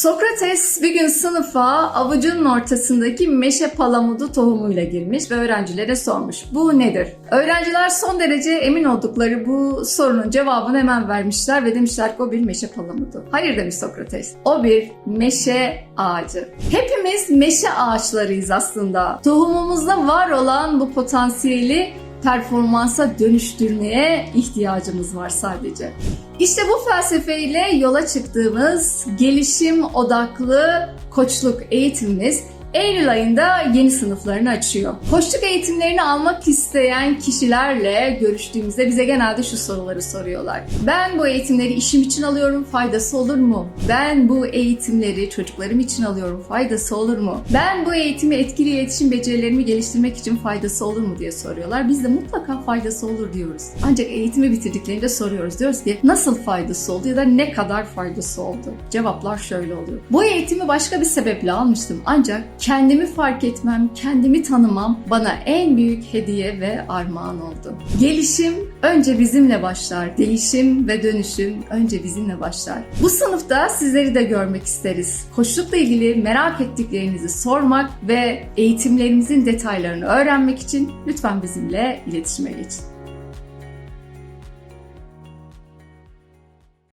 Sokrates bir gün sınıfa avucunun ortasındaki meşe palamudu tohumuyla girmiş ve öğrencilere sormuş. Bu nedir? Öğrenciler son derece emin oldukları bu sorunun cevabını hemen vermişler ve demişler ki o bir meşe palamudu. Hayır demiş Sokrates. O bir meşe ağacı. Hepimiz meşe ağaçlarıyız aslında. Tohumumuzda var olan bu potansiyeli performansa dönüştürmeye ihtiyacımız var sadece. İşte bu felsefeyle yola çıktığımız gelişim odaklı koçluk eğitimimiz Eylül ayında yeni sınıflarını açıyor. Koçluk eğitimlerini almak isteyen kişilerle görüştüğümüzde bize genelde şu soruları soruyorlar. Ben bu eğitimleri işim için alıyorum, faydası olur mu? Ben bu eğitimleri çocuklarım için alıyorum, faydası olur mu? Ben bu eğitimi etkili iletişim becerilerimi geliştirmek için faydası olur mu diye soruyorlar. Biz de mutlaka faydası olur diyoruz. Ancak eğitimi bitirdiklerinde soruyoruz. Diyoruz ki nasıl faydası oldu ya da ne kadar faydası oldu? Cevaplar şöyle oluyor. Bu eğitimi başka bir sebeple almıştım ancak kendimi fark etmem, kendimi tanımam bana en büyük hediye ve armağan oldu. Gelişim önce bizimle başlar. Değişim ve dönüşüm önce bizimle başlar. Bu sınıfta sizleri de görmek isteriz. Koçlukla ilgili merak ettiklerinizi sormak ve eğitimlerimizin detaylarını öğrenmek için lütfen bizimle iletişime geçin.